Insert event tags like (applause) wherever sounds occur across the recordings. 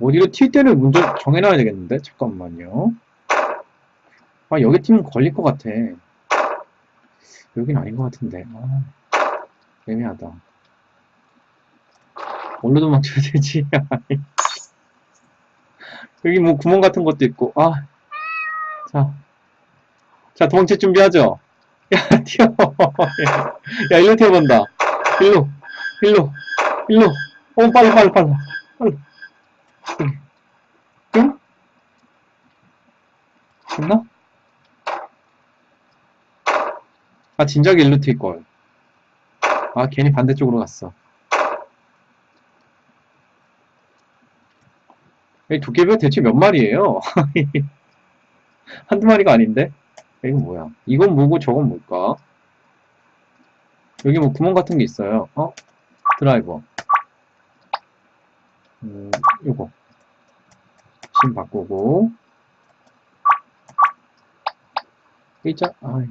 어디로 튈 때를 먼저 정해놔야 되겠는데? 잠깐만요. 아, 여기 튀면 걸릴 것 같아. 여긴 아닌 것 같은데. 아, 애매하다. 뭘로 도망쳐야 되지? (laughs) 여기 뭐 구멍 같은 것도 있고, 아. 자. 자, 도망칠 준비하죠? 야, (laughs) 튀어. 야, 야, 일로 튀어본다. 일로, 일로, 일로. 어, 빨리, 빨리, 빨리. 빨리. 여기. 응? 됐나? 아, 진작에 일로 튈걸. 아, 괜히 반대쪽으로 갔어. 이 도깨비가 대체 몇 마리예요? (laughs) 한두 마리가 아닌데? 야, 이거 뭐야? 이건 뭐고 저건 뭘까? 여기 뭐 구멍 같은 게 있어요. 어? 드라이버. 음, 요거. 심 바꾸고. 아이.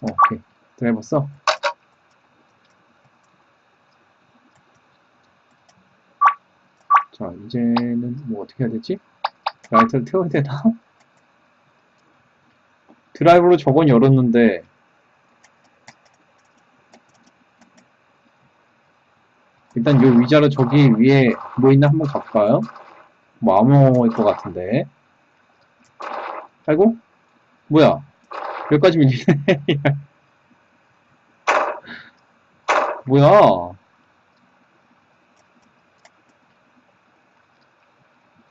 어, 오케이. 드라이버 써. 자, 이제는 뭐 어떻게 해야 되지? 라이터를 태워야 되나? (laughs) 드라이버로 저건 열었는데, 일단 요 위자로 저기 위에 뭐 있나 한번 가볼까요? 뭐 암호일 것 같은데. 아이고? 뭐야? 여기까지 밀리네. (laughs) 뭐야?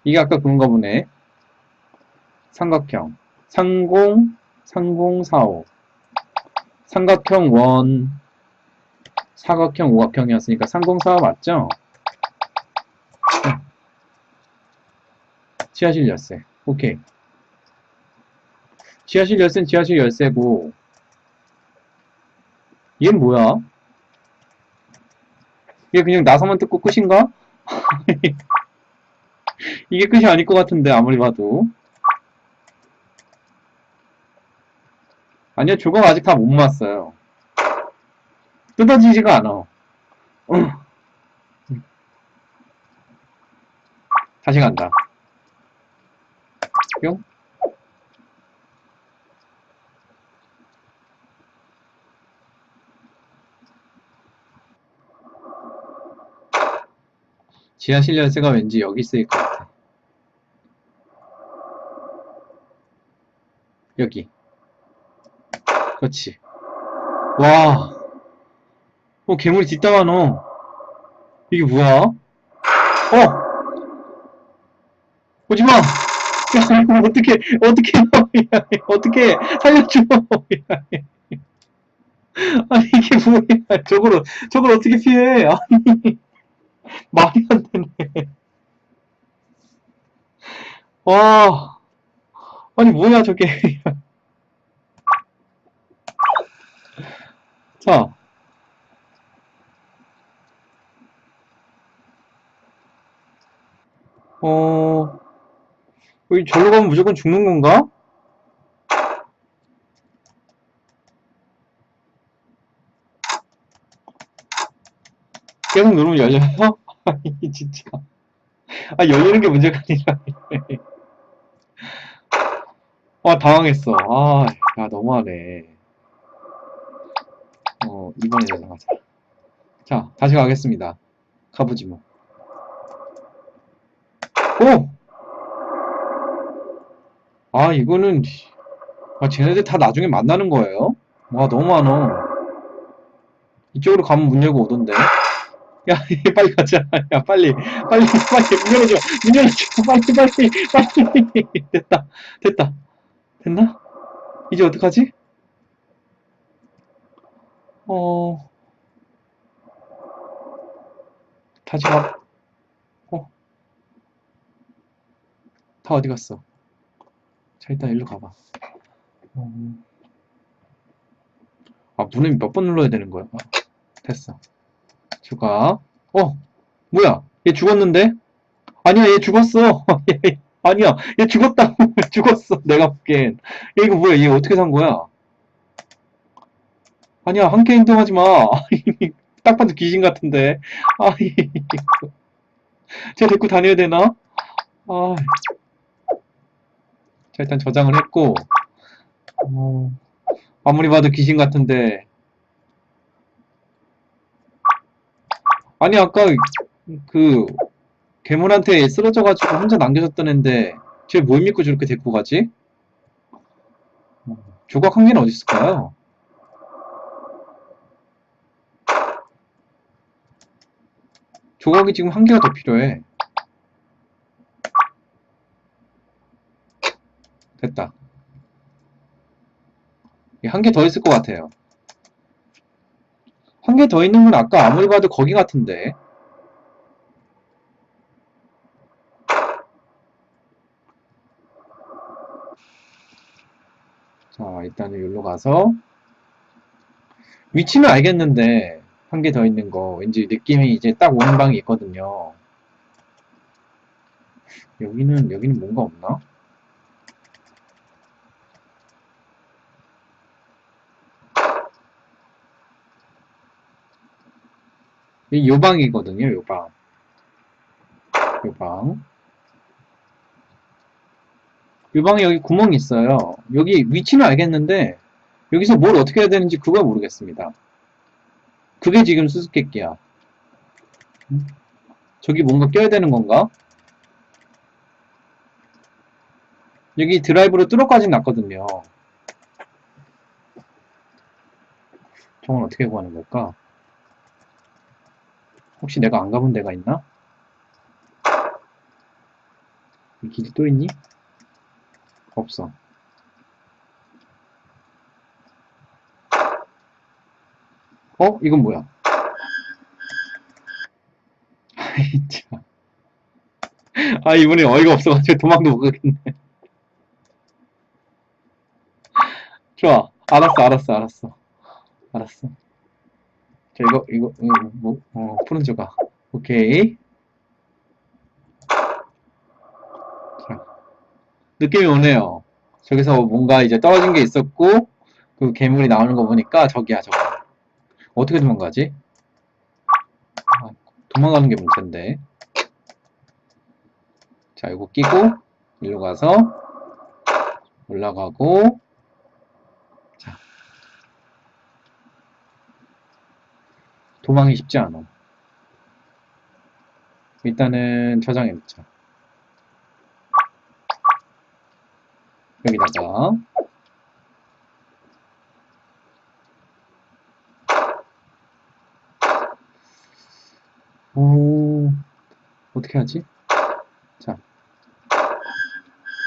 이게 아까 그런가 보네. 삼각형. 상공, 상공사오. 삼각형 원, 사각형, 오각형이었으니까 상공사오 맞죠? 응. 지하실 열쇠. 오케이. 지하실 열쇠는 지하실 열쇠고, 얘는 뭐야? 얘 그냥 나사만 뜯고 끝인가? (laughs) 이게 끝이 아닐 것 같은데, 아무리 봐도. 아니요, 조각 아직 다못 모았어요. 뜯어지지가 않아. 응. 다시 간다. 뿅. 지하실 열쇠가 왠지 여기 쓰일 것 같아. 여기. 그렇지. 와. 어, 괴물이 뒷담화 너. 이게 뭐야? 어! 오지 마! 야, (laughs) 이거 어떻게, 어떻게, 야, (laughs) 어떻게, 살려줘! 야, (laughs) 아니, 이게 뭐야. 저걸, 저걸 어떻게 피해? 아니, 말이 안 되네. 와. 아니, 뭐야, 저게. 자. 어, 여기 절로 가면 무조건 죽는 건가? 계속 누르면 열려요? (laughs) 아니, 진짜. 아, 열리는 게 문제가 아니라. 와, 당황했어. 아, 야, 너무하네. 어, 이번에 연락하자. 자, 다시 가겠습니다. 가보지 뭐. 오! 아, 이거는, 아, 쟤네들 다 나중에 만나는 거예요? 와, 너무 많어. 이쪽으로 가면 문 열고 오던데. 야, (laughs) 빨리 가자. 야, 빨리, 빨리, 빨리, 문 열어줘. 문 열어줘. 빨리, 빨리, 빨리. 됐다. 됐다. 됐나? 이제 어떡하지? 어, 다시 가. 어. 다 어디 갔어? 자, 일단 일로 가봐. 어. 아, 문을 몇 번 눌러야 되는 거야? 아, 됐어. 추가. 어, 뭐야? 얘 죽었는데? 아니야, 얘 죽었어. (laughs) 얘, 아니야, 얘 죽었다고. (laughs) 죽었어. 내가 볼겐. 얘 이거 뭐야? 얘 어떻게 산 거야? 아니야, 함께 행동하지 마. (laughs) 딱 봐도 귀신 같은데. 아이, 제가 데리고 다녀야 되나? 아. 자, 일단 저장을 했고, 어, 아무리 봐도 귀신 같은데. 아니, 아까 그, 괴물한테 쓰러져가지고 혼자 남겨졌던 앤데, 쟤뭘 믿고 저렇게 데리고 가지? 어, 조각 한 개는 어디 있을까요? 조각이 지금 한 개가 더 필요해. 됐다. 한 개 더 있을 것 같아요. 한 개 더 있는 건 아까 아무리 봐도 거기 같은데. 자, 일단은 여기로 가서 위치는 알겠는데 한 개 더 있는 거 왠지 느낌이 이제 딱 오는 방이 있거든요. 여기는 여기는 뭔가 없나? 요방이거든요, 요방. 요방. 요방에 여기 구멍이 있어요. 여기 위치는 알겠는데, 여기서 뭘 어떻게 해야 되는지 그걸 모르겠습니다. 그게 지금 수수께끼야. 음? 저기 뭔가 껴야 되는 건가? 여기 드라이브로 뚫어까지 났거든요. 저건 어떻게 구하는 걸까? 혹시 내가 안 가본 데가 있나? 이 길이 또 있니? 없어. 어? 이건 뭐야? (laughs) 아이, 참. 아, 이번에 어이가 없어가지고 도망도 못 가겠네. 좋아. 알았어, 알았어, 알았어. 알았어. 자, 이거, 이거, 이거 뭐, 어, 푸른 조각. 오케이. 자, 느낌이 오네요. 저기서 뭔가 이제 떨어진 게 있었고, 그 괴물이 나오는 거 보니까 저기야, 저거. 어떻게 도망가지? 아, 도망가는 게 문제인데. 자, 이거 끼고, 일로 가서, 올라가고, 도망이 쉽지 않아. 일단은 저장해 놓자. 여기다가, 오, 어떻게 하지? 자.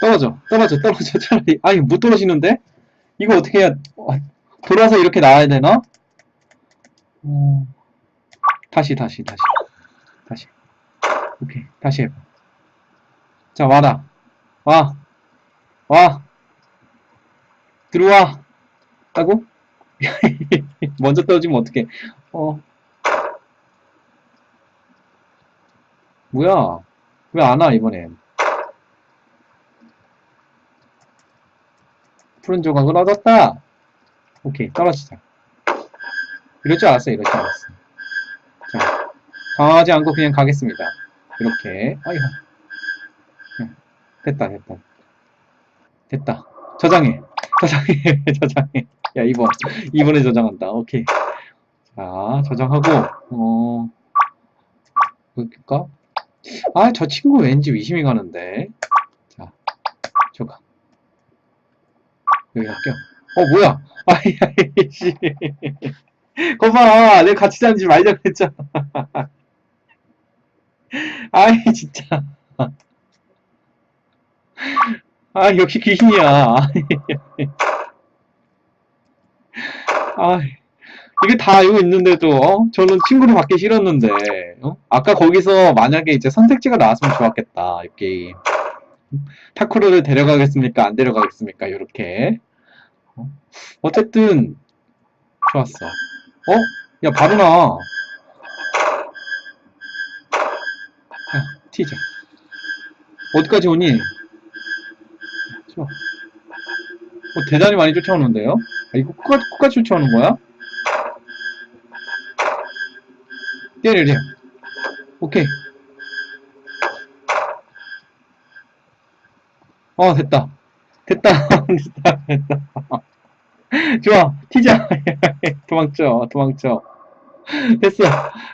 떨어져, 떨어져, 떨어져, 차라리. 아니, 못 떨어지는데? 이거 어떻게 해야, 어, 돌아서 이렇게 나와야 되나? 어, 다시, 다시, 다시. 다시. 오케이, 다시 해봐. 자, 와라. 와. 와. 들어와. 따고? (laughs) 먼저 떨어지면 어떡해. 어, 뭐야? 왜 안 와, 이번엔? 푸른 조각을 얻었다! 오케이, 떨어지자. 이럴 줄 알았어, 이럴 줄 알았어. 자, 당황하지 않고 그냥 가겠습니다. 이렇게. 아이고. 응, 됐다, 됐다. 됐다. 저장해. 저장해, (laughs) 저장해. 야, 이번. 이번에 저장한다. 오케이. 자, 저장하고, 어, 볼까? 아, 저 친구 왠지 의심이 가는데. 자, 저가. 여기 갈게요. 어, 뭐야? (laughs) 아이, 아이, 씨. 거봐, 내가 같이 다니지 말자 그랬잖아. (laughs) 아이, 진짜. 아, 역시 귀신이야. 아, 이게 다 이거 있는데도, 어? 저는 친구를 받기 싫었는데, 어? 아까 거기서 만약에 이제 선택지가 나왔으면 좋았겠다, 이 게임. 타쿠르를 데려가겠습니까? 안 데려가겠습니까? 요렇게. 어? 어쨌든, 좋았어. 어? 야, 바로 나 T죠. 어디까지 오니? 어, 대단히 많이 쫓아오는데요? 아, 이거 코가, 코가 쫓아오는 거야? 때리려. 오케이. 어, 됐다. 됐다. (laughs) 됐다. 됐다. 좋아. 튀자. (laughs) 도망쳐. 도망쳐. 됐어.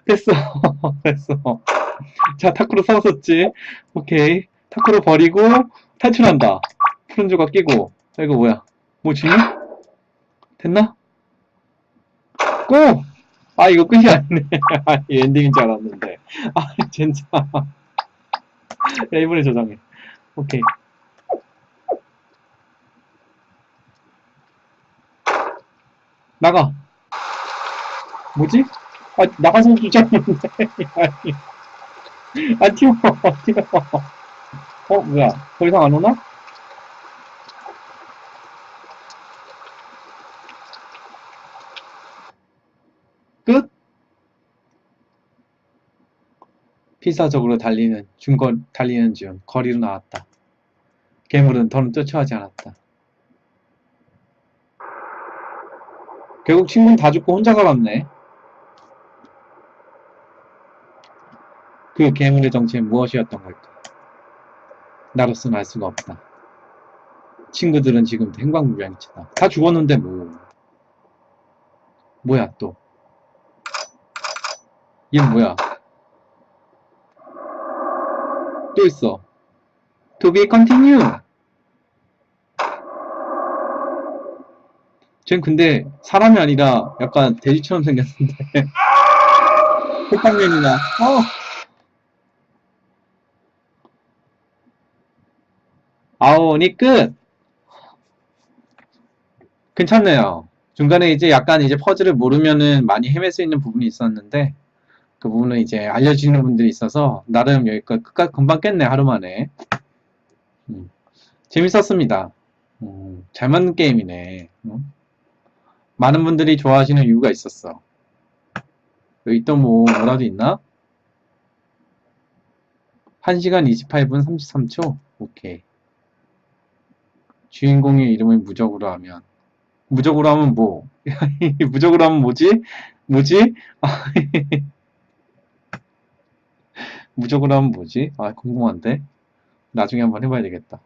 됐어. (laughs) 됐어. (laughs) 자, 타쿠로 싸웠었지. 오케이. 타쿠로 버리고 탈출한다. 푸른 조각 끼고. 자, 이거 뭐야? 뭐지? 됐나? 고! 아, 이거 끝이 아니네. (laughs) 아니, 엔딩인 줄 알았는데. 아, 진짜. (laughs) 야, 이번에 저장해. 오케이. 나가. 뭐지? 아, 나가서 주장인데. 아니. (laughs) 아, 튀어, 튀어. 어, 뭐야. 더 이상 안 오나? 끝? 필사적으로 달리는, 중거, 달리는 중, 거리로 나왔다. 괴물은 더는 쫓아하지 않았다. 결국 친구는 다 죽고 혼자 가봤네. 그 괴물의 정체는 무엇이었던 걸까? 나로서는 알 수가 없다. 친구들은 지금 행방불명이다. 다 죽었는데 뭐. 뭐야 또. 얘는 뭐야? 또 있어. To be continue. 쟨 근데 사람이 아니라 약간 돼지처럼 생겼는데. (laughs) 호빵면이나. 어. 아오니 끝. 괜찮네요. 중간에 이제 약간 이제 퍼즐을 모르면은 많이 헤맬 수 있는 부분이 있었는데 그 부분은 이제 알려주시는 분들이 있어서 나름 여기까지 끝까지 금방 깼네 하루 만에. 음, 재밌었습니다. 음, 잘 맞는 게임이네. 음. 많은 분들이 좋아하시는 이유가 있었어. 여기 또 뭐, 뭐라도 있나? 1시간 28분 33초? 오케이. 주인공의 이름을 무적으로 하면. 무적으로 하면 뭐? (laughs) 무적으로 하면 뭐지? 뭐지? (laughs) 무적으로 하면 뭐지? 아, 궁금한데? 나중에 한번 해봐야 되겠다.